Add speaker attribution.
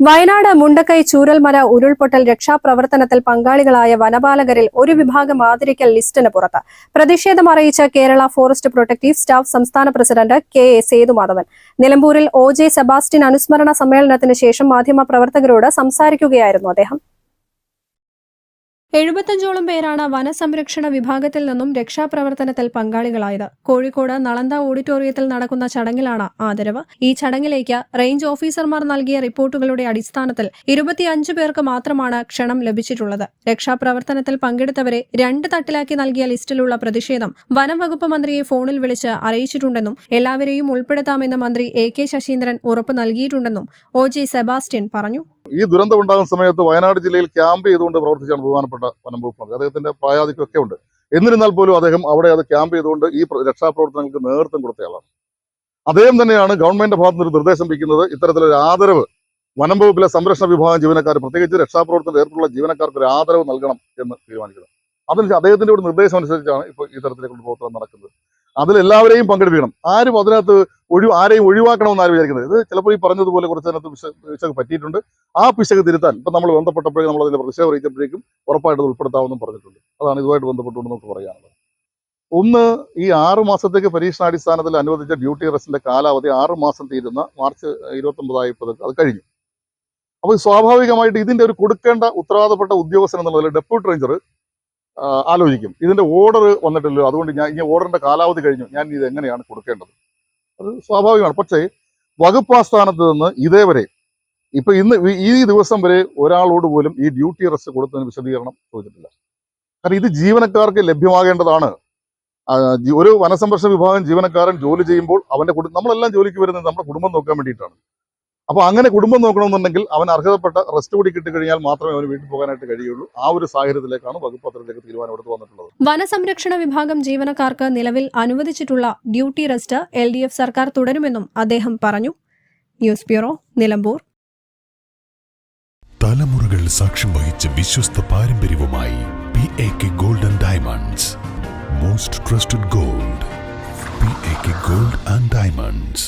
Speaker 1: വയനാട് മുണ്ടക്കൈ ചൂരൽമല ഉരുൾപൊട്ടൽ രക്ഷാപ്രവർത്തനത്തിൽ പങ്കാളികളായ വനപാലകരിൽ ഒരു വിഭാഗം ആദരിക്കൽ ലിസ്റ്റിന് പുറത്ത്. പ്രതിഷേധം അറിയിച്ച കേരള ഫോറസ്റ്റ് പ്രൊട്ടക്ടീവ് സ്റ്റാഫ് സംസ്ഥാന പ്രസിഡന്റ് കെ എ സേതുമാധവൻ. നിലമ്പൂരിൽ ഒ ജെ സെബാസ്റ്റ്യൻ അനുസ്മരണ സമ്മേളനത്തിന് ശേഷം മാധ്യമപ്രവർത്തകരോട് സംസാരിക്കുകയായിരുന്നു അദ്ദേഹം. എഴുപത്തഞ്ചോളം പേരാണ് വനസംരക്ഷണ വിഭാഗത്തിൽ നിന്നും രക്ഷാപ്രവർത്തനത്തിൽ പങ്കാളികളായത്. കോഴിക്കോട് നളന്ത ഓഡിറ്റോറിയത്തിൽ നടക്കുന്ന ചടങ്ങിലാണ് ആദരവ്. ഈ ചടങ്ങിലേക്ക് റേഞ്ച് ഓഫീസർമാർ നൽകിയ റിപ്പോർട്ടുകളുടെ അടിസ്ഥാനത്തിൽ ഇരുപത്തിയഞ്ച് പേർക്ക് മാത്രമാണ് ക്ഷണം ലഭിച്ചിട്ടുള്ളത്. രക്ഷാപ്രവർത്തനത്തിൽ പങ്കെടുത്തവരെ രണ്ട് തട്ടിലാക്കി നൽകിയ ലിസ്റ്റിലുള്ള പ്രതിഷേധം വനം വകുപ്പ് മന്ത്രിയെ ഫോണിൽ വിളിച്ച് അറിയിച്ചിട്ടുണ്ടെന്നും എല്ലാവരെയും ഉൾപ്പെടുത്താമെന്ന് മന്ത്രി എ കെ ശശീന്ദ്രൻ ഉറപ്പ് നൽകിയിട്ടുണ്ടെന്നും ഒ ജെ സെബാസ്റ്റ്യൻ പറഞ്ഞു.
Speaker 2: ഈ ദുരന്തം ഉണ്ടാകുന്ന സമയത്ത് വയനാട് ജില്ലയിൽ ക്യാമ്പ് ചെയ്തുകൊണ്ട് പ്രവർത്തിച്ചാണ് ബഹുമാനപ്പെട്ട വനം വകുപ്പ് മന്ത്രി അദ്ദേഹത്തിന്റെ പ്രായാധിക്യമൊക്കെ ഉണ്ട്. എന്നിരുന്നാൽ പോലും അദ്ദേഹം അവിടെ അത് ക്യാമ്പ് ചെയ്തുകൊണ്ട് ഈ രക്ഷാപ്രവർത്തനങ്ങൾക്ക് നേതൃത്വം കൊടുത്തയാളാണ് അദ്ദേഹം തന്നെയാണ് ഗവൺമെന്റിന്റെ ഭാഗത്ത് നിന്ന് നിർദ്ദേശം വയ്ക്കുന്നത് ഇത്തരത്തിലൊരു ആദരവ് വനം വകുപ്പിലെ സംരക്ഷണ വിഭാഗം ജീവനക്കാർ പ്രത്യേകിച്ച് രക്ഷാപ്രവർത്തനത്തിൽ ഏർപ്പെട്ടുള്ള ജീവനക്കാർക്ക് ഒരു ആദരവ് നൽകണം എന്ന് തീരുമാനിക്കുന്നത്. അതിന് അദ്ദേഹത്തിന്റെ ഒരു നിർദ്ദേശം അനുസരിച്ചാണ് ഇപ്പോൾ ഈ തരത്തിലേക്കുള്ള പ്രവർത്തനം നടക്കുന്നത്. അതിൽ എല്ലാവരെയും പങ്കെടുപ്പിക്കണം. ആരും അതിനകത്ത് ഒഴി ആരെയും ഒഴിവാക്കണമെന്ന് ആരും വിചാരിക്കുന്നത് ഇത് ചിലപ്പോൾ ഈ പറഞ്ഞതുപോലെ കുറച്ച് അതിനകത്ത് പിശ പിശക് പറ്റിയിട്ടുണ്ട്. ആ പിശക് തിരുത്താൻ ഇപ്പം നമ്മൾ ബന്ധപ്പെട്ടപ്പോഴേ നമ്മൾ അതിന്റെ പ്രതിഷേധം അറിയിച്ചപ്പോഴേക്കും ഉറപ്പായിട്ട് ഉൾപ്പെടുത്താമെന്നും പറഞ്ഞിട്ടുണ്ട്. അതാണ് ഇതുമായിട്ട് ബന്ധപ്പെട്ടുകൊണ്ട് നമുക്ക് പറയാനുള്ളത്. ഒന്ന് ഈ ആറ് മാസത്തേക്ക് പരീക്ഷണാടിസ്ഥാനത്തിൽ അനുവദിച്ച ഡ്യൂട്ടി റെസ്റ്റിന്റെ കാലാവധി ആറ് മാസം തീരുന്ന മാർച്ച് ഇരുപത്തൊമ്പതായപ്പോൾ അത് കഴിഞ്ഞു. അപ്പോൾ സ്വാഭാവികമായിട്ട് ഇതിന്റെ ഒരു കൊടുക്കേണ്ട ഉത്തരവാദപ്പെട്ട ഉദ്യോഗസ്ഥൻ എന്നുള്ളതിൽ ഡെപ്യൂട്ടി റേഞ്ചർ ആലോചിക്കും. ഇതിന്റെ ഓർഡർ വന്നിട്ടില്ലല്ലോ. അതുകൊണ്ട് ഞാൻ ഈ ഓർഡറിന്റെ കാലാവധി കഴിഞ്ഞു. ഞാൻ ഇത് എങ്ങനെയാണ് കൊടുക്കേണ്ടത്? അത് സ്വാഭാവികമാണ്. പക്ഷേ വകുപ്പ് ആസ്ഥാനത്ത് നിന്ന് ഇതേവരെ ഇപ്പൊ ഇന്ന് ഈ- ദിവസം വരെ ഒരാളോട് പോലും ഈ ഡ്യൂട്ടി അറസ്റ്റ് കൊടുത്തതിന് വിശദീകരണം ചോദിച്ചിട്ടില്ല. കാരണം ഇത് ജീവനക്കാർക്ക് ലഭ്യമാകേണ്ടതാണ്. ഒരു വനസംരക്ഷണ വിഭാഗം ജീവനക്കാരൻ ജോലി ചെയ്യുമ്പോൾ അവന്റെ കുടുംബം നമ്മളെല്ലാം ജോലിക്ക് വരുന്നത് നമ്മുടെ കുടുംബം നോക്കാൻ വേണ്ടിയിട്ടാണ്. അപ്പൊ അങ്ങനെ കുടുംബം നോക്കണമെന്നുണ്ടെങ്കിൽ അവൻ അർഹതപ്പെട്ട റെസ്റ്റ് കൂടി കിട്ടിക്കഴിഞ്ഞാൽ മാത്രമേ അവന് വീട്ടിൽ പോകാനായിട്ട് കഴിയുള്ളൂ. ആ ഒരു സാഹചര്യത്തിലേക്കാണ് വകുപ്പ് പത്രത്തിലേക്ക് തീരുമാനമെടുത്ത് വന്നിട്ടുള്ളത്.
Speaker 1: വനസംരക്ഷണ വിഭാഗം ജീവനക്കാർക്ക് നിലവിൽ അനുവദിച്ചിട്ടുള്ള duty rest L D F സർക്കാർ തുടരുമെന്നും അദ്ദേഹം പറഞ്ഞു. News bureau Nilambur.
Speaker 3: തലമുറകൾ സാക്ഷ്യം വഹിച്ച വിശ്വസ്ത പാരമ്പര്യവുമായി P A K gold and diamonds most trusted gold P A K gold and diamonds